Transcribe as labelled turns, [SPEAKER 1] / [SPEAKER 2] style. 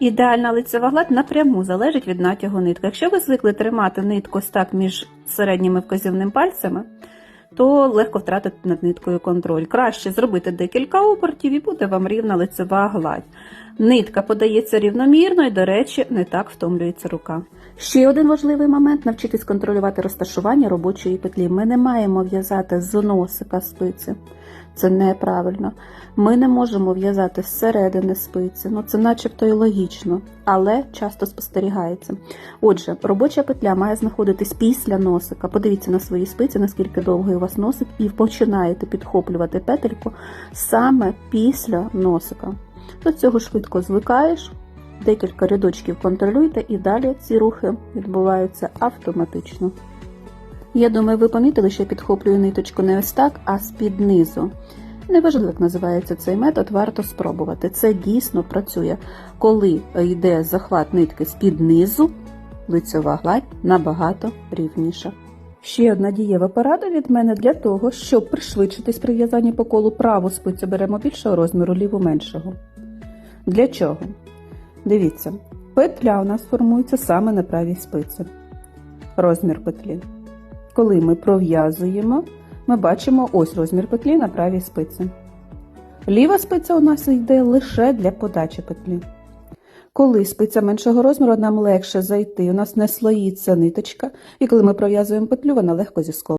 [SPEAKER 1] Ідеальна лицева гладь напряму залежить від натягу нитки. Якщо ви звикли тримати нитку стак між середніми вказівним пальцями, то легко втратити над ниткою контроль. Краще зробити декілька обертів і буде вам рівна лицева гладь. Нитка подається рівномірно і, до речі, не так втомлюється рука. Ще один важливий момент навчитись контролювати розташування робочої петлі. Ми не маємо в'язати з носика спиці. Це неправильно. Ми не можемо в'язати зсередини спиці. Ну це начебто і логічно, але часто спостерігається. Отже, робоча петля має знаходитись після носика. Подивіться на свої спиці, наскільки довгий у вас носик, і починаєте підхоплювати петельку саме після носика. До цього швидко звикаєш, декілька рядочків контролюйте, і далі ці рухи відбуваються автоматично. Я думаю, ви помітили, що я підхоплюю ниточку не ось так, а з-під низу. Неважливо, як називається цей метод, варто спробувати. Це дійсно працює. Коли йде захват нитки з-під низу, лицьова гладь набагато рівніша. Ще одна дієва порада від мене для того, щоб пришвидшитись при в'язанні по колу праву спицю беремо більшого розміру, ліву меншого. Для чого? Дивіться, петля у нас формується саме на правій спиці. Розмір петлі. Коли ми пров'язуємо, ми бачимо ось розмір петлі на правій спиці. Ліва спиця у нас йде лише для подачі петлі. Коли спиця меншого розміру, нам легше зайти, у нас не слоїться ниточка, і коли ми пров'язуємо петлю, вона легко зісковує.